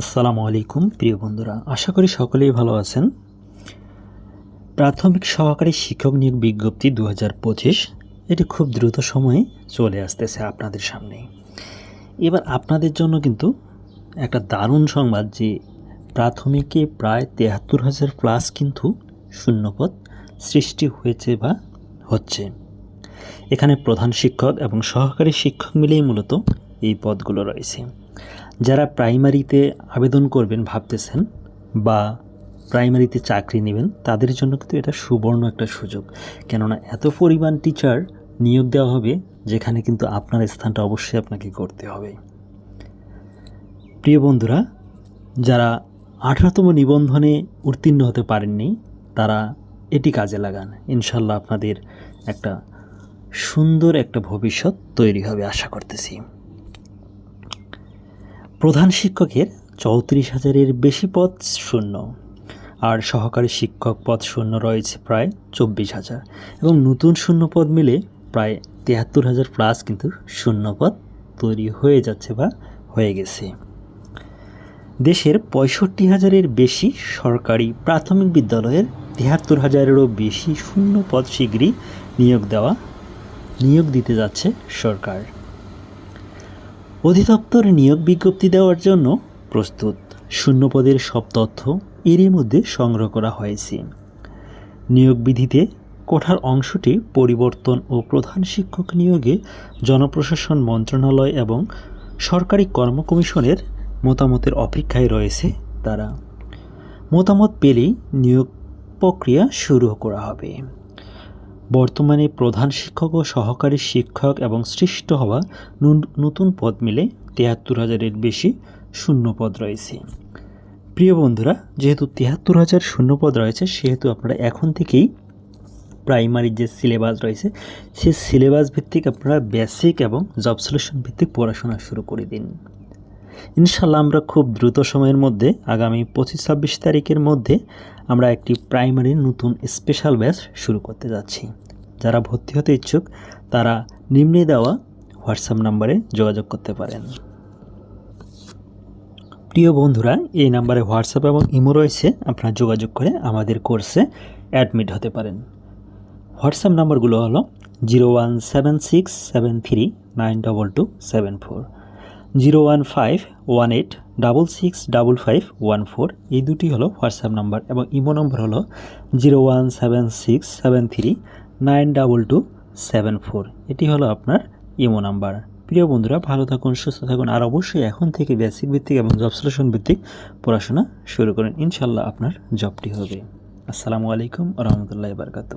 আসসালামু আলাইকুম, প্রিয় বন্ধুরা। আশা করি সকলেই ভালো আছেন। প্রাথমিক সহকারী শিক্ষক নিয়োগ বিজ্ঞপ্তি দু হাজার পঁচিশ, এটি খুব দ্রুত সময়ে চলে আসতেছে আপনাদের সামনে। এবার আপনাদের জন্য কিন্তু একটা দারুণ সংবাদ যে প্রাথমিকে প্রায় তেহাত্তর হাজার প্লাস কিন্তু শূন্যপদ সৃষ্টি হয়েছে বা হচ্ছে। এখানে প্রধান শিক্ষক এবং সহকারী শিক্ষক মিলেই মূলত এই পদগুলো রয়েছে। যারা প্রাইমারিতে আবেদন করবেন ভাবতেছেন বা প্রাইমারিতে চাকরি নেবেন, তাদের জন্য কিন্তু এটা সুবর্ণ একটা সুযোগ। কেননা এত পরিমাণ টিচার নিয়োগ দেওয়া হবে, যেখানে কিন্তু আপনার স্থানটা অবশ্যই আপনাকে করতে হবে। প্রিয় বন্ধুরা, যারা আঠারোতম নিবন্ধনে উত্তীর্ণ হতে পারেননি, তারা এটি কাজে লাগান। ইনশাল্লাহ আপনাদের একটা সুন্দর একটা ভবিষ্যৎ তৈরি হবে, আশা করতেছি। প্রধান শিক্ষকের চৌত্রিশ হাজারের বেশি পদ শূন্য। আর সহকারী শিক্ষক পদ শূন্য রয়েছে প্রায় চব্বিশ হাজার। এবং নতুন শূন্য পদ মিলে প্রায় তিয়াত্তর হাজার প্লাস কিন্তু শূন্য পদ তৈরি হয়ে যাচ্ছে বা হয়ে গেছে। দেশের পঁয়ষট্টি হাজারের বেশি সরকারি প্রাথমিক বিদ্যালয়ের তিয়াত্তর হাজারেরও বেশি শূন্য পদ শীঘ্রই নিয়োগ দেওয়া, নিয়োগ দিতে যাচ্ছে সরকার। অধিদপ্তর নিয়োগ বিজ্ঞপ্তি দেওয়ার জন্য প্রস্তুত। শূন্যপদের সব তথ্য এরই মধ্যে সংগ্রহ করা হয়েছে। নিয়োগ বিধিতে কোঠার অংশটি পরিবর্তন ও প্রধান শিক্ষক নিয়োগে জনপ্রশাসন মন্ত্রণালয় এবং সরকারি কর্ম কমিশনের মতামতের অপেক্ষায় রয়েছে তারা। মতামত পেলেই নিয়োগ প্রক্রিয়া শুরু করা হবে। বর্তমানে প্রধান শিক্ষক ও সহকারী শিক্ষক এবং সৃষ্ট হওয়া নতুন পদ মিলে তিয়াত্তর হাজারের বেশি শূন্য পদ রয়েছে। প্রিয় বন্ধুরা, যেহেতু তিয়াত্তর হাজার শূন্য পদ রয়েছে, সেহেতু আপনারা এখন থেকেই প্রাইমারির যে সিলেবাস রয়েছে, সে সিলেবাস ভিত্তিক আপনারা বেসিক এবং জব সলিউশন ভিত্তিক পড়াশোনা শুরু করে দিন। ইনশাল্লাহ আমরা খুব দ্রুত সময়ের মধ্যে আগামী পঁচিশ ছাব্বিশ তারিখের মধ্যে আমরা একটি প্রাইমারির নতুন স্পেশাল ব্যাচ শুরু করতে যাচ্ছি। যারা ভর্তি হতে ইচ্ছুক, তারা নিম্নে দেওয়া হোয়াটসঅ্যাপ নাম্বারে যোগাযোগ করতে পারেন। প্রিয় বন্ধুরা, এই নাম্বারে হোয়াটসঅ্যাপ এবং ইমো রয়েছে, আপনারা যোগাযোগ করে আমাদের কোর্সে অ্যাডমিট হতে পারেন। হোয়াটসঅ্যাপ নাম্বারগুলো হলো zero one seven six seven three nine double two seven four zero one five one eight double six double five one four. এই দুটি হলো হোয়াটসঅ্যাপ নাম্বার এবং ইমো নম্বর হলো zero one seven six seven three nine double two seven four. এটি হলো আপনার imo number. প্রিয় বন্ধুরা, ভালো থাকুন, সুস্থ থাকুন, আর অবশ্যই এখন থেকে বেসিক ভিত্তিক এবং জব সলিউশন ভিত্তিক পড়াশোনা শুরু করেন। ইনশাল্লাহ আপনার জবটি হবে। আসসালামু আলাইকুম রহমতুল্লাহ বারকাতু